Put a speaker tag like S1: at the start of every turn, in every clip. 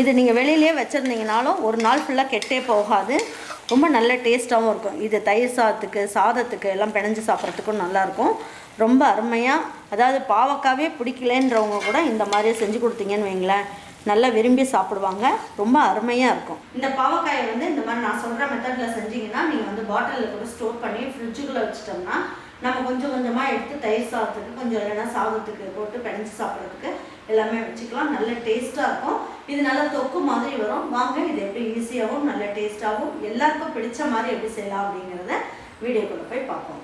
S1: இது நீங்கள் வெளியிலே வச்சுருந்தீங்கனாலும் ஒரு நாள் ஃபுல்லாக கெட்டே போகாது. ரொம்ப நல்ல டேஸ்ட்டாகவும் இருக்கும். இது தயிர் சாதத்துக்கு சாதத்துக்கு எல்லாம் பிணைஞ்சு சாப்பிட்றதுக்கும் நல்லாயிருக்கும் ரொம்ப அருமையாக அதாவது பாவக்காவே பிடிக்கலன்றவங்க கூட இந்த மாதிரி செஞ்சு கொடுத்தீங்கன்னு வைங்களேன். நல்லா விரும்பி சாப்பிடுவாங்க. ரொம்ப அருமையாக இருக்கும். இந்த பாவக்காயை வந்து இந்த மாதிரி நான் சொல்கிற மெத்தடில் செஞ்சீங்கன்னா நீங்கள் வந்து பாட்டிலில் கூட ஸ்டோர் பண்ணி ஃப்ரிட்ஜுக்குள்ளே வச்சிட்டோம்னா நம்ம கொஞ்சம் கொஞ்சமாக எடுத்து தயிர் சாதத்துக்கு கொஞ்சம் இல்லைன்னா சாதத்துக்கு போட்டு பிணைஞ்சு சாப்பிட்றதுக்கு எல்லாமே வச்சுக்கலாம். நல்ல டேஸ்ட்டாக இருக்கும். இது நல்ல தொக்கு மாதிரி வரும். வாங்க இது எப்படி ஈஸியாகவும் நல்ல டேஸ்ட்டாகவும் எல்லாருக்கும் பிடிச்ச மாதிரி எப்படி செய்யலாம் அப்படிங்கிறத வீடியோக்குள்ளே போய் பார்ப்போம்.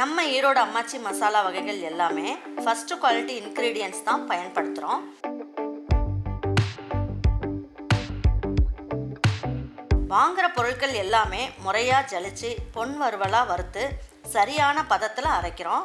S1: நம்ம ஈரோடு அம்மாச்சி மசாலா வகைகள் எல்லாமே ஃபஸ்ட்டு குவாலிட்டி இன்க்ரீடியன்ஸ் தான் பயன்படுத்துகிறோம் வாங்குகிற பொருட்கள் எல்லாமே முறையாக ஜலிச்சு பொன் வறுவலாக வறுத்து சரியான பதத்தில் அரைக்கிறோம்.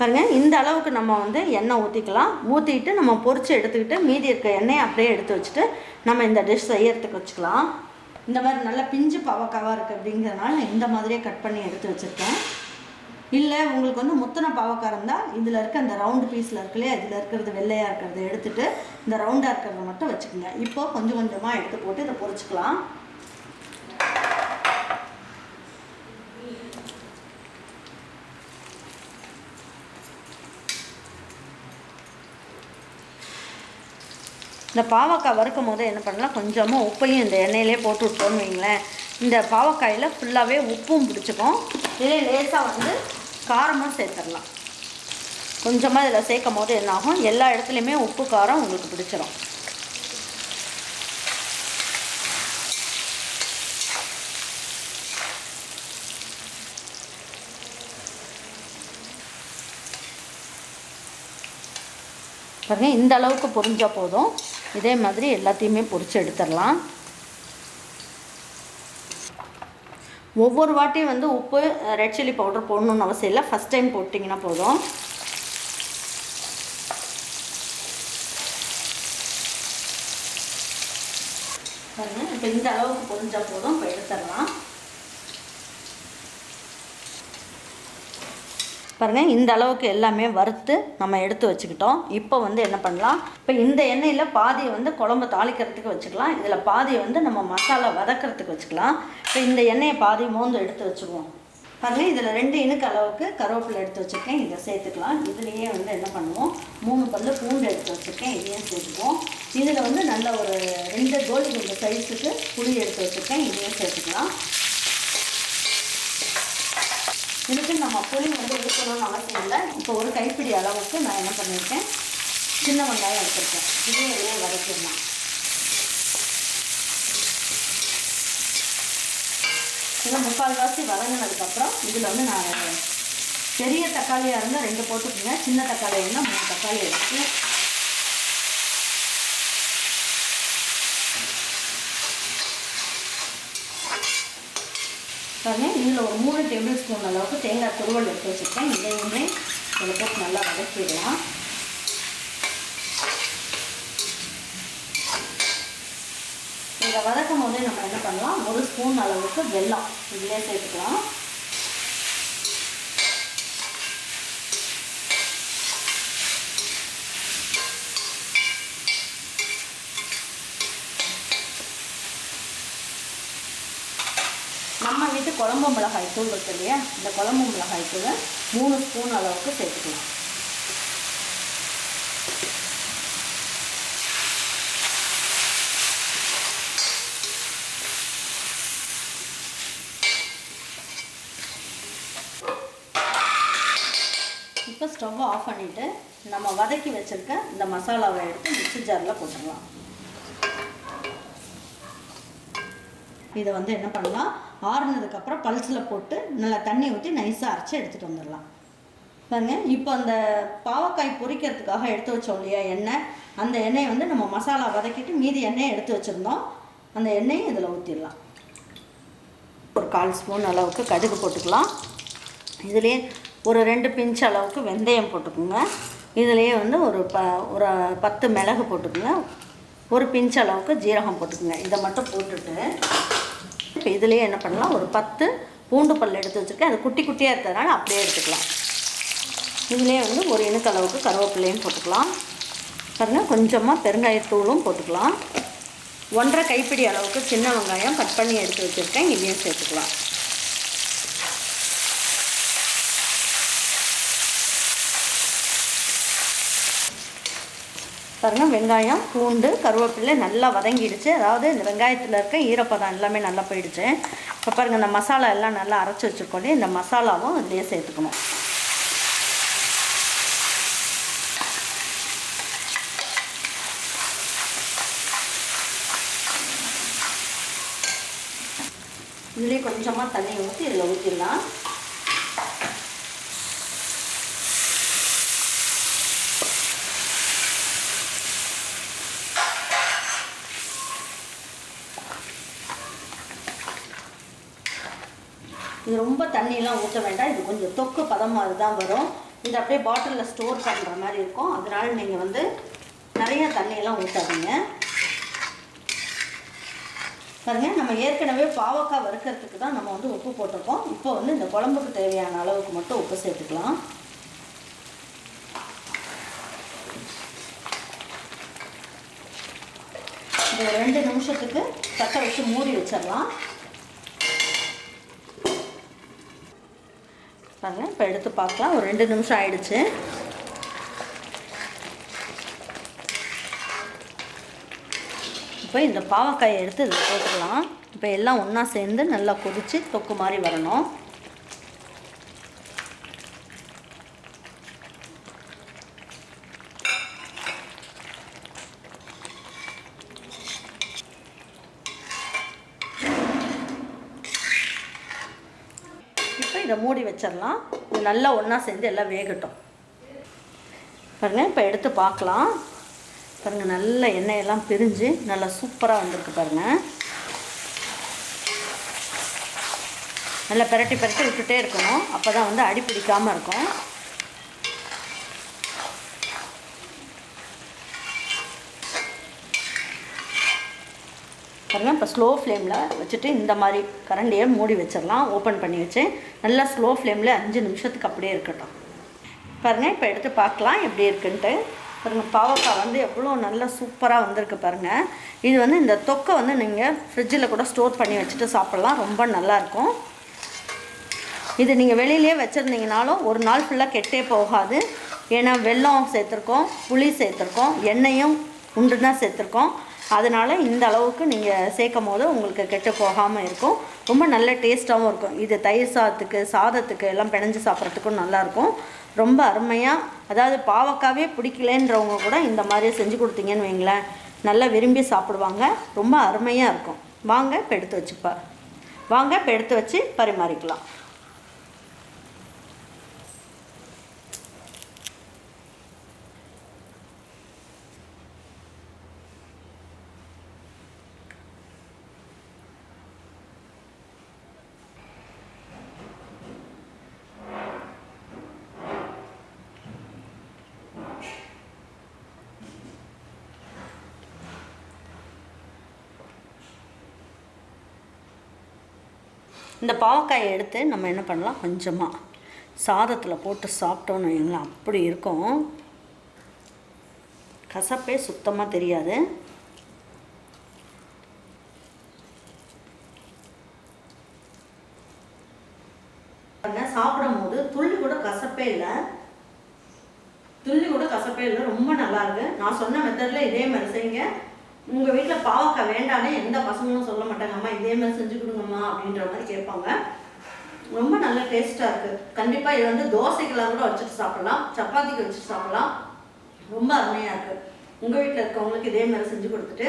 S1: பாருங்கள் இந்த அளவுக்கு நம்ம வந்து எண்ணெய் ஊற்றிக்கலாம் ஊற்றிட்டு நம்ம பொறிச்சு எடுத்துக்கிட்டு மீதி இருக்க எண்ணெயை அப்படியே எடுத்து வச்சுட்டு நம்ம இந்த டிஷ் செய்யறதுக்கு வச்சுக்கலாம். இந்த மாதிரி நல்ல பிஞ்சு பாவக்காவாக இருக்குது அப்படிங்கிறதுனால நான் இந்த மாதிரியே கட் பண்ணி எடுத்து வச்சுருக்கேன். இல்லை உங்களுக்கு வந்து முத்தின பாவக்காய் இருந்தால் இதில் இருக்க அந்த ரவுண்டு பீஸில் இருக்கு இல்லையா இதில் இருக்கிறது வெள்ளையாக இருக்கிறத எடுத்துகிட்டு இந்த ரவுண்டாக இருக்கிறத மட்டும் வச்சுக்கோங்க. இப்போ கொஞ்சம் கொஞ்சமாக எடுத்து போட்டு இதை பொறிச்சிக்கலாம் இந்த பாவக்காய் வறுக்கும் போது என்ன பண்ணலாம்? கொஞ்சமாக உப்பையும் இந்த எண்ணெயிலே போட்டு விட்டோம்னு வைங்களேன் இந்த பாவக்காயில் ஃபுல்லாகவே உப்பும் பிடிச்சிக்கும். இதே லேசாக வந்து காரமும் சேர்த்துடலாம். கொஞ்சமாக இதில் சேர்க்கும் போது என்னாகும் எல்லா இடத்துலையுமே உப்பு காரம் உங்களுக்கு பிடிச்சிடும் பாருங்க இந்த அளவுக்கு பொரிஞ்சால் போதும். இதே மாதிரி எல்லாத்தையுமே பொறிச்சு எடுத்துடலாம். ஒவ்வொரு வாட்டியும் வந்து உப்பு ரெட் சில்லி பவுடர் போடணும்னு அவசியம் இல்லை. ஃபஸ்ட் டைம் போட்டிங்கன்னா போதும். பாருங்கள் இப்போ இந்த அளவுக்கு பொறிஞ்சால் போதும். இப்போ எடுத்துடலாம். பாருங்கள் இந்த அளவுக்கு எல்லாமே வறுத்து நம்ம எடுத்து வச்சுக்கிட்டோம். இப்போ வந்து என்ன பண்ணலாம்? இப்போ இந்த எண்ணெயில் பாதியை வந்து குழம்பு தாளிக்கிறதுக்கு வச்சுக்கலாம். இதில் பாதியை வந்து நம்ம மசாலா வதக்கிறதுக்கு வச்சுக்கலாம். இப்போ இந்த எண்ணெயை பாதி மோந்து எடுத்து வச்சுக்குவோம் பாருங்கள் இதில் ரெண்டு இனுக்கு அளவுக்கு கருவேப்பிலை எடுத்து வச்சுருக்கேன். இதை சேர்த்துக்கலாம். இதுலேயே வந்து என்ன பண்ணுவோம்? மூணு பல்லு பூண்டு எடுத்து வச்சுருக்கேன். இதையும் சேர்த்துக்குவோம். இதில் வந்து நல்ல ஒரு ரெண்டு கோலி குண்டு சைஸுக்கு புளி எடுத்து வச்சுருக்கேன். இதையும் சேர்த்துக்கலாம். இதுக்கு நம்ம புளி வந்து எடுக்கணும்னு அவசியம் இல்லை. இப்போ ஒரு கைப்பிடி அளவுக்கு நான் என்ன பண்ணியிருக்கேன்? சின்ன வெங்காயம் எடுத்திருக்கேன். இதையும் எல்லாம் வதக்கிடலாம். இதெல்லாம் முக்கால்வாசி வதங்கினதுக்கப்புறம் இதில் வந்து நான் பெரிய தக்காளியாக இருந்தால் ரெண்டு போட்டுக்கோங்க. சின்ன தக்காளி இருந்தால் மூணு தக்காளி எடுத்து பாருங்க இதில் ஒரு மூணு டேபிள் ஸ்பூன் அளவுக்கு தேங்காய் துருவல் எடுத்து வச்சுருக்கேன். இதையுமே இதில் போட்டு நல்லா வதக்கிடலாம். இதை வதக்கும் போதே நம்ம என்ன பண்ணலாம்? ஒரு ஸ்பூன் அளவுக்கு வெல்லம் இதிலே சேர்த்துக்கலாம். நம்ம வீட்டு குழம்பு மிளகாய் தூள் இருக்கு இல்லையா? இந்த குழம்பு மிளகாய் தூளை மூணு ஸ்பூன் அளவுக்கு சேர்த்துக்கலாம். இப்போ ஸ்டவ் ஆஃப் பண்ணிவிட்டு நம்ம வதக்கி வச்சுருக்க இந்த மசாலாவை எடுத்து மிக்ஸி ஜாரில் போட்டுடலாம். இதை வந்து என்ன பண்ணலாம்? ஆறுனதுக்கப்புறம் பல்ஸில் போட்டு நல்லா தண்ணி ஊற்றி நைஸாக அரைச்சி எடுத்துகிட்டு வந்துடலாம். பாருங்க இப்போ அந்த பாவக்காய் பொரிக்கிறதுக்காக எடுத்து வச்சோம் இல்லையா எண்ணெய்? அந்த எண்ணெயை வந்து நம்ம மசாலா வதக்கிட்டு மீதி எண்ணெயை எடுத்து வச்சுருந்தோம். அந்த எண்ணெயை இதில் ஊற்றிடலாம் ஒரு கால் ஸ்பூன் அளவுக்கு கடுகு போட்டுக்கலாம். இதுலேயே ஒரு ரெண்டு பிஞ்ச் அளவுக்கு வெந்தயம் போட்டுக்கோங்க. இதுலேயே வந்து ஒரு ப ஒரு பத்து மிளகு போட்டுக்கோங்க. ஒரு பிஞ்ச் அளவுக்கு ஜீரகம் போட்டுக்கோங்க. இதை மட்டும் போட்டுட்டு இப்போ இதுலேயே என்ன பண்ணலாம்? ஒரு பத்து பூண்டு பல் எடுத்து வச்சுருக்கேன். அது குட்டி குட்டியாக இருக்கிறதுனால அப்படியே எடுத்துக்கலாம். இதுலேயே வந்து ஒரு இணுக்களவுக்கு கருவேப்பிலையும் போட்டுக்கலாம். பாருங்கள் கொஞ்சமாக பெருங்காயத்தூளும் போட்டுக்கலாம். ஒன்றரை கைப்பிடி அளவுக்கு சின்ன வெங்காயம் கட் பண்ணி எடுத்து வச்சுருக்கேன். இதையும் சேர்த்துக்கலாம். பாருங்கள் வெங்காயம் பூண்டு கருவேப்பிலை நல்லா வதங்கிடுச்சு. அதாவது இந்த வெங்காயத்தில் இருக்க ஈரப்பதம் எல்லாமே நல்லா போயிடுச்சு. இப்போ பாருங்கள் இந்த மசாலா எல்லாம் நல்லா அரைச்சி வச்சுருக்கோம் இந்த மசாலாவும் இதிலே சேர்த்துக்கணும். இதுலேயே கொஞ்சமாக தண்ணி ஊற்றி இதில் ஊற்றிடலாம் இது ரொம்ப தண்ணியெல்லாம் ஊற்ற வேண்டாம். இது கொஞ்சம் தொக்கு பதம் மாதிரி தான் வரும். இது அப்படியே பாட்டிலில் ஸ்டோர் பண்ணுற மாதிரி இருக்கும். அதனால் நீங்கள் வந்து நிறைய தண்ணியெல்லாம் ஊற்றாதீங்க பாருங்கள் நம்ம ஏற்கனவே பாவக்காய் வறுக்கிறதுக்கு தான் நம்ம வந்து உப்பு போட்டிருக்கோம். இப்போ வந்து இந்த குழம்புக்கு தேவையான அளவுக்கு மட்டும் உப்பு சேர்த்துக்கலாம். இது ஒரு ரெண்டு நிமிஷத்துக்கு தட்டை வச்சு மூடி வச்சிடலாம். பாருங்க இப்போ எடுத்து பார்க்கலாம். ஒரு ரெண்டு நிமிஷம் ஆயிடுச்சு. இப்போ இந்த பாவக்காயை எடுத்து இதில் போட்டுக்கலாம். இப்போ எல்லாம் ஒன்றா சேர்ந்து நல்லா கொதித்து தொக்கு மாதிரி வரணும் இப்போ இதை மூடி வச்சிடலாம். இது நல்லா ஒன்றா சேர்ந்து எல்லாம் வேகட்டும். பாருங்கள் இப்போ எடுத்து பார்க்கலாம். பாருங்கள் நல்ல எண்ணெயெல்லாம் பிரிஞ்சு நல்லா சூப்பராக வந்திருக்கு பாருங்கள் நல்லா பிரட்டி பிரட்டி விட்டுட்டே இருக்கணும். அப்போ தான் வந்து அடி பிடிக்காமல் இருக்கும். பாருங்கள் இப்போ ஸ்லோ ஃப்ளேமில் வச்சுட்டு இந்த மாதிரி கரண்டியை மூடி வச்சிடலாம். ஓப்பன் பண்ணி வச்சு நல்லா ஸ்லோ ஃப்ளேமில் அஞ்சு நிமிஷத்துக்கு அப்படியே இருக்கட்டும். பாருங்கள் இப்போ எடுத்து பார்க்கலாம் எப்படி இருக்குன்ட்டு. பாருங்கள் பாவக்காய் வந்து எவ்வளோ நல்லா சூப்பராக வந்திருக்கு பாருங்கள் இது வந்து இந்த தொக்கை வந்து நீங்கள் ஃப்ரிட்ஜில் கூட ஸ்டோர் பண்ணி வச்சுட்டு சாப்பிட்லாம். ரொம்ப நல்லாயிருக்கும் இது நீங்கள் வெளியிலே வச்சுருந்தீங்கனாலும் ஒரு நாள் ஃபுல்லாக கெட்டே போகாது. ஏன்னா வெல்லம் சேர்த்துருக்கோம் புளி சேர்த்துருக்கோம் எண்ணெயும் உண்டு தான் சேர்த்துருக்கோம். அதனால் இந்த அளவுக்கு நீங்கள் சேர்க்கும் போது உங்களுக்கு கெட்டு போகாமல் இருக்கும். ரொம்ப நல்ல டேஸ்ட்டாகவும் இருக்கும். இது தயிர் சாதத்துக்கு சாதத்துக்கு எல்லாம் பிணைஞ்சு சாப்பிட்றதுக்கும் நல்லாயிருக்கும் ரொம்ப அருமையாக அதாவது பாவக்காவே பிடிக்கலன்றவங்க கூட இந்த மாதிரி செஞ்சு கொடுத்தீங்கன்னு வைங்களேன். நல்லா விரும்பி சாப்பிடுவாங்க. ரொம்ப அருமையாக இருக்கும். வாங்க இப்போ எடுத்து வச்சுப்பா. வாங்க இப்போ எடுத்து வச்சு பரிமாறிக்கலாம். இந்த பாவக்காயை எடுத்து நம்ம என்ன பண்ணலாம்? கொஞ்சமாக சாதத்தில் போட்டு சாப்பிட்டோன்னு வைங்களேன் அப்படி இருக்கும். கசப்பே சுத்தமாக தெரியாது. சாப்பிடும் சாப்பிடும்போது துள்ளி கூட கசப்பே இல்லை. துள்ளி கூட கசப்பே இல்லை. ரொம்ப நல்லா இருக்கு. நான் சொன்ன மெத்தடில் இதே மாதிரி செய்யுங்க. உங்கள் வீட்டில் பாவக்காய் வேண்டானே எந்த பசங்களும் சொல்ல மாட்டாங்க. அம்மா இதே மாதிரி செஞ்சு கொடுங்கம்மா அப்படின்ற மாதிரி கேட்பாங்க. ரொம்ப நல்ல டேஸ்ட்டாக இருக்குது கண்டிப்பாக இது வந்து தோசைக்கெல்லாம் கூட வச்சுட்டு சாப்பிடலாம். சப்பாத்திக்கு வச்சுட்டு சாப்பிடலாம். ரொம்ப அருமையாக இருக்குது உங்கள் வீட்டில் இருக்கவங்களுக்கு இதே மாதிரி செஞ்சு கொடுத்துட்டு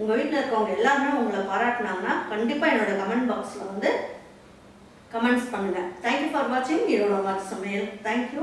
S1: உங்கள் வீட்டில் இருக்கவங்க எல்லாருமே உங்களை பாராட்டினாங்கன்னா கண்டிப்பாக என்னோட கமெண்ட் பாக்ஸில் வந்து கமெண்ட்ஸ் பண்ணுங்கள் தேங்க்யூ ஃபார் வாட்சிங் ஈரோட வாட்ச் சமையல். தேங்க்யூ